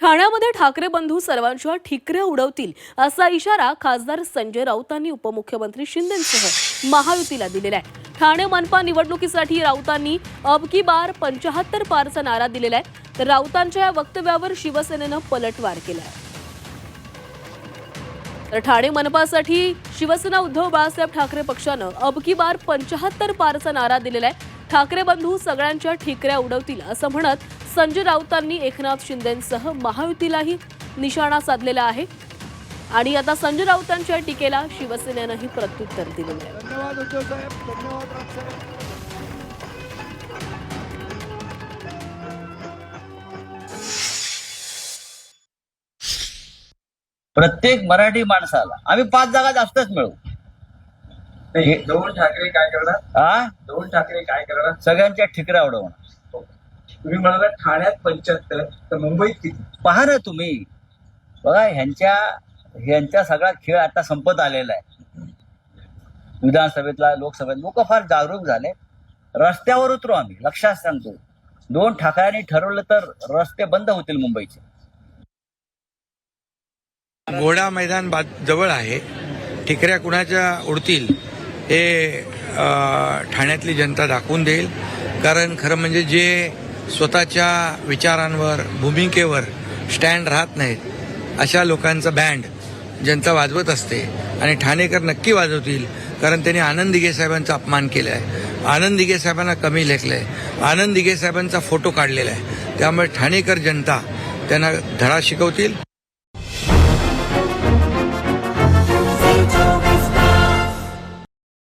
ठाण्यामध्ये ठाकरे बंधू सर्वांच्या ठिकऱ्या उडवतील असा इशारा खासदार संजय राऊतांनी उपमुख्यमंत्री शिंदेसह महायुतीला दिलेला आहे. ठाणे मनपा निवडणुकीसाठी राऊतांनी अब की बार पंचाहत्तर पारचा नारा दिलेला आहे. तर राऊतांच्या या वक्तव्यावर शिवसेनेनं पलटवार केला आहे. तर ठाणे मनपासाठी शिवसेना उद्धव बाळासाहेब ठाकरे पक्षानं अब की बार पंचाहत्तर पारचा नारा दिलेला आहे. ठाकरे बंधू सगळ्यांच्या ठिकऱ्या उडवतील असं म्हणत संजय राऊतांनी एकनाथ शिंदेसह महायुतीलाही निशाणा साधलेला आहे. आणि आता संजय राऊतांच्या टीकेला शिवसेनेनंही प्रत्युत्तर दिलेलं आहे. साहेब. प्रत्येक मराठी माणसाला आम्ही पाच जागा जास्तच मिळू नाही, दोन ठाकरे काय करणार? हा दोन ठाकरे काय करणार? सगळ्यांच्या ठिकऱ्या उडवणार तुम्ही म्हणाला ठाण्यात पंच्याहत्तर तर मुंबईत किती? पहा ना तुम्ही. बघा ह्यांच्या ह्यांचा सगळा खेळ आता संपत आलेला आहे. विधानसभेतला लोकसभेत लोक फार जागरूक झाले. रस्त्यावर उतरू आम्ही लक्षात सांगतो. दोन ठाकऱ्यांनी ठरवलं तर रस्ते बंद होतील मुंबईचे. घोडा मैदान जवळ आहे. ठिकऱ्या कुणाच्या उडतील? हे ठाण्यातली जनता दाखवून देईल. कारण खरं म्हणजे जे स्वतःच्या विचारांवर भूमिकेवर स्टँड राहत नाहीत अशा लोकांचा बँड जनता वाजवत असते. आणि ठाणेकर नक्की वाजवतील कारण त्यांनी आनंद दिघे साहेबांचा अपमान केला आहे आनंद दिघे साहेबांना कमी आहे आनंद दिघे साहेबांचा फोटो काढलेला आहे त्यामुळे ठाणेकर जनता त्यांना धडा शिकवतील.